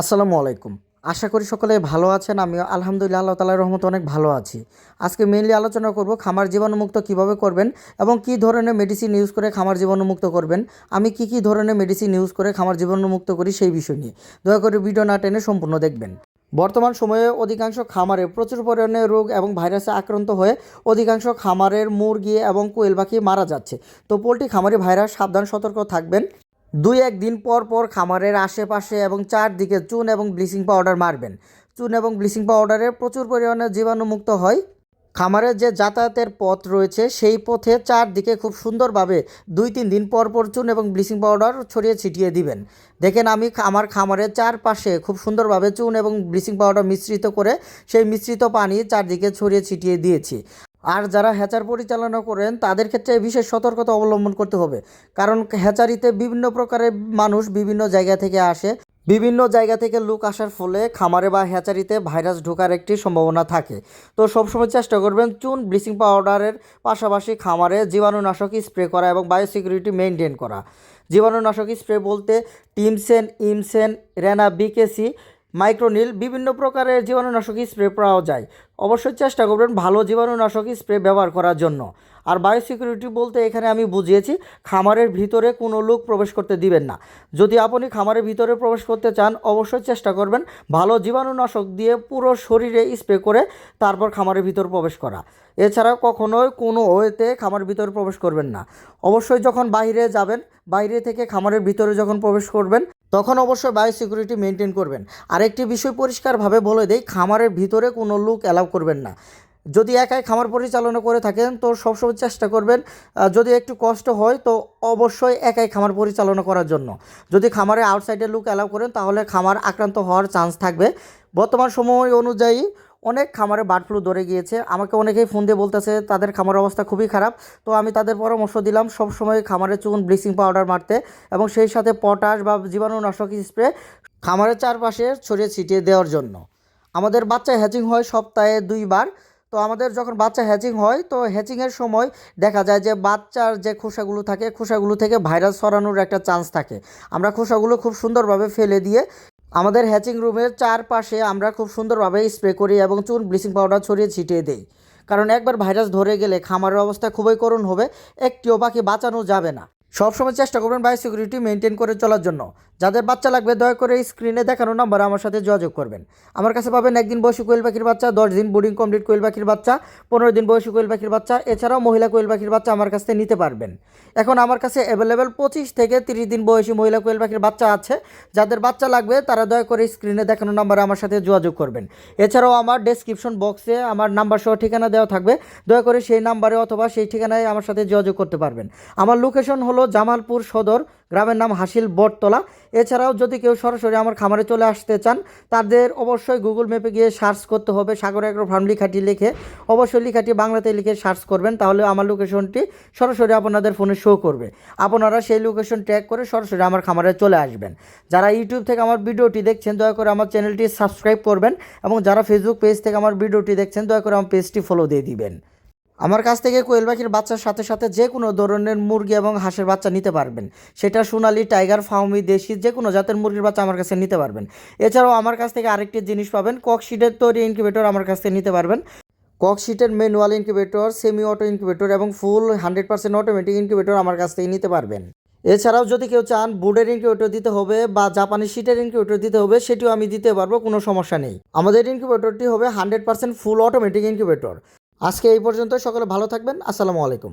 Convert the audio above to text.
আসসালামু আলাইকুম। আশা করি সকলে ভালো আছেন, আমিও আলহামদুলিল্লাহ আল্লাহ তালার রহমত অনেক ভালো আছি। আজকে মেইনলি আলোচনা করব খামার জীবাণুমুক্ত কীভাবে করবেন এবং কি ধরনের মেডিসিন ইউজ করে খামার জীবাণুমুক্ত করবেন। আমি কি কি ধরনের মেডিসিন ইউজ করে খামার জীবাণুমুক্ত করি সেই বিষয় নিয়ে। দয়া করে ভিডিও না টেনে সম্পূর্ণ দেখবেন। বর্তমান সময়ে অধিকাংশ খামারে প্রচুর পরিমাণে রোগ এবং ভাইরাসে আক্রান্ত হয়ে অধিকাংশ খামারের মুরগি এবং কোয়েল পাখি মারা যাচ্ছে। তো পোলট্রি খামারি ভাইরাস সাবধান, সতর্ক থাকবেন। দুই একদিন পর পর খামারের আশেপাশে এবং চারদিকে চুন এবং ব্লিচিং পাউডার মারবেন। চুন এবং ব্লিচিং পাউডারে প্রচুর পরিমাণে জীবাণুমুক্ত হয়। খামারের যে যাতায়াতের পথ রয়েছে, সেই পথে চারদিকে খুব সুন্দরভাবে দুই তিন দিন পর পর চুন এবং ব্লিচিং পাউডার ছড়িয়ে ছিটিয়ে দিবেন। দেখেন, আমি আমার খামারের চারপাশে খুব সুন্দরভাবে চুন এবং ব্লিচিং পাউডার মিশ্রিত করে সেই মিশ্রিত পানি চারদিকে ছড়িয়ে ছিটিয়ে দিয়েছি। আর যারা হ্যাচার পরিচালনা করেন, তাদের ক্ষেত্রে বিশেষ সতর্কতা অবলম্বন করতে হবে। কারণ হ্যাচারিতে বিভিন্ন প্রকারের মানুষ বিভিন্ন জায়গা থেকে আসে। বিভিন্ন জায়গা থেকে লোক আসার ফলে খামারে বা হ্যাচারিতে ভাইরাস ঢোকার একটি সম্ভাবনা থাকে। তো সবসময় চেষ্টা করবেন চুন, ব্লিচিং পাউডারের পাশাপাশি খামারে জীবাণুনাশক স্প্রে করা এবং বায়োসিকিউরিটি মেনটেন করা। জীবাণুনাশক স্প্রে বলতে টিমসেন, ইমসেন, রেনা, বিকেসি মাইক্রোনিল বিভিন্ন প্রকারের জীবাণুনাশক স্প্রে পাওয়া যায়। অবশ্যই চেষ্টা করবেন ভালো জীবাণুনাশক স্প্রে ব্যবহার করার জন্য। আর বায়োসিকিউরিটি বলতে এখানে আমি বুঝিয়েছি, খামারের ভিতরে কোনো লোক প্রবেশ করতে দিবেন না। যদি আপনি খামারের ভিতরে প্রবেশ করতে চান, অবশ্যই চেষ্টা করবেন ভালো জীবাণুনাশক দিয়ে পুরো শরীরে স্প্রে করে তারপর খামারের ভিতর প্রবেশ করা। এছাড়া কখনোই কোনো ওয়েতে খামারের ভিতরে প্রবেশ করবেন না। অবশ্যই যখন বাইরে যাবেন, বাইরে থেকে খামারের ভিতরে যখন প্রবেশ করবেন তখন অবশ্যই বায়ো সিকিউরিটি মেনটেন করবেন। আরেকটি বিষয় পরিষ্কারভাবে বলে দেই, খামারের ভিতরে কোনো লুক অ্যালাউ করবেন না। যদি একাই খামার পরিচালনা করে থাকেন, তো সবসময় চেষ্টা করবেন যদি একটু কষ্ট হয়, তো অবশ্যই একাই খামার পরিচালনা করার জন্য। যদি খামারে আউটসাইডের লুক অ্যালাউ করেন, তাহলে খামার আক্রান্ত হওয়ার চান্স থাকবে। বর্তমান সময় অনুযায়ী অনেক খামারে বার্ড ফ্লু ধরে গিয়েছে। আমাকে অনেকেই ফোন দিয়ে বলতেছে, তাদের খামারের অবস্থা খুবই খারাপ। তো আমি তাদের পরামর্শ দিলাম সবসময় খামারে চুন, ব্লিচিং পাউডার মারতে এবং সেই সাথে পটাশ বা জীবাণুনাশক স্প্রে খামারের চারপাশে ছড়িয়ে ছিটিয়ে দেওয়ার জন্য। আমাদের বাচ্চা হ্যাচিং হয় সপ্তাহে দুইবার। তো আমাদের যখন বাচ্চা হ্যাচিং হয়, তো হ্যাচিংয়ের সময় দেখা যায় যে বাচ্চার যে খোসাগুলো থাকে, খোসাগুলো থেকে ভাইরাস ছড়ানোর একটা চান্স থাকে। আমরা খোসাগুলো খুব সুন্দরভাবে ফেলে দিয়ে আমাদের হ্যাচিং রুমের চারপাশে আমরা খুব সুন্দরভাবে স্প্রে করি এবং চুন ব্লিচিং পাউডার ছড়িয়ে ছিটিয়ে দিই। কারণ একবার ভাইরাস ধরে গেলে খামারের অবস্থা খুবই করুণ হবে, একটিও পাখি বাঁচানো যাবে না। সবসময় চেষ্টা করবেন বায়োসিকিউরিটি মেনটেন করে চলার জন্য। যাদের বাচ্চা লাগবে দয়া করে স্ক্রিনে দেখানো নাম্বার আমার সাথে যোগাযোগ করবেন। আমার কাছে পাবেন একদিন বয়সী কোয়েল পাখির বাচ্চা, দশ দিন বোর্ডিং কমপ্লিট কোয়েল পাখির বাচ্চা, পনেরো দিন বয়সী কোয়েল পাখির বাচ্চা, এছাড়াও মহিলা কোয়েল পাখির বাচ্চা আমার কাছ থেকে নিতে পারবেন। এখন আমার কাছে অ্যাভেলেবেল পঁচিশ থেকে তিরিশ দিন বয়সী মহিলা কোয়েল পাখির বাচ্চা আছে। যাদের বাচ্চা লাগবে তারা দয়া করে স্ক্রিনে দেখানো নাম্বারে আমার সাথে যোগাযোগ করবেন। এছাড়াও আমার ডেসক্রিপশন বক্সে আমার নাম্বার সহ ঠিকানা দেওয়া থাকবে। দয়া করে সেই নাম্বারে অথবা সেই ঠিকানায় আমার সাথে যোগাযোগ করতে পারবেন। আমার লোকেশন হলো জামালপুর সদর গ্রামের নাম হাসিল বটতলা। এছাড়াও যদি কেউ সরাসরি আমার খামারে চলে আসতে চান, তাদের অবশ্যই গুগল ম্যাপে গিয়ে সার্চ করতে হবে, সাগর এগ্রো ফার্ম লিখাটি লিখে। অবশ্যই লিখাটি বাংলাতে লিখে সার্চ করবেন, তাহলে আমার লোকেশনটি সরাসরি আপনাদের ফোনে শো করবে। আপনারা সেই লোকেশন ট্র্যাক করে সরাসরি আমার খামারে চলে আসবেন। যারা ইউটিউব থেকে আমার ভিডিওটি দেখছেন, দয়া করে আমার চ্যানেলটি সাবস্ক্রাইব করবেন এবং যারা ফেসবুক পেজ থেকে আমার ভিডিওটি দেখছেন, দয়া করে আমার পেজটি ফলো দিয়ে দিবেন। আমার কাছ থেকে কোয়েল পাখির বাচ্চার সাথে সাথে যে কোনো ধরনের মুরগি এবং হাঁসের বাচ্চা নিতে পারবেন। সেটা সোনালি, টাইগার ফাউমি দেশি যে কোনো জাতের মুরগির বাচ্চা আমার কাছে নিতে পারবেন। এছাড়াও আমার কাছ থেকে আরেকটি জিনিস পাবেন ককশিটের তৈরি ইনকিউবেটর আমার কাছ থেকে নিতে পারবেন। ককশিটের manual incubator semi auto incubator এবং full hundred percent automatic incubator আমার কাছ থেকে নিতে পারবেন। এছাড়াও যদি কেউ চান বুডের ইনকিউবেটর দিতে হবে বা জাপানি শিটের ইনকিউবেটর দিতে হবে, সেটিও আমি দিতে পারব, কোনো সমস্যা নেই। আমাদের ইনকিউবেটরটি হবে hundred percent full automatic incubator. আজকে এই পর্যন্ত সকলে ভালো থাকবেন আসসালামু আলাইকুম।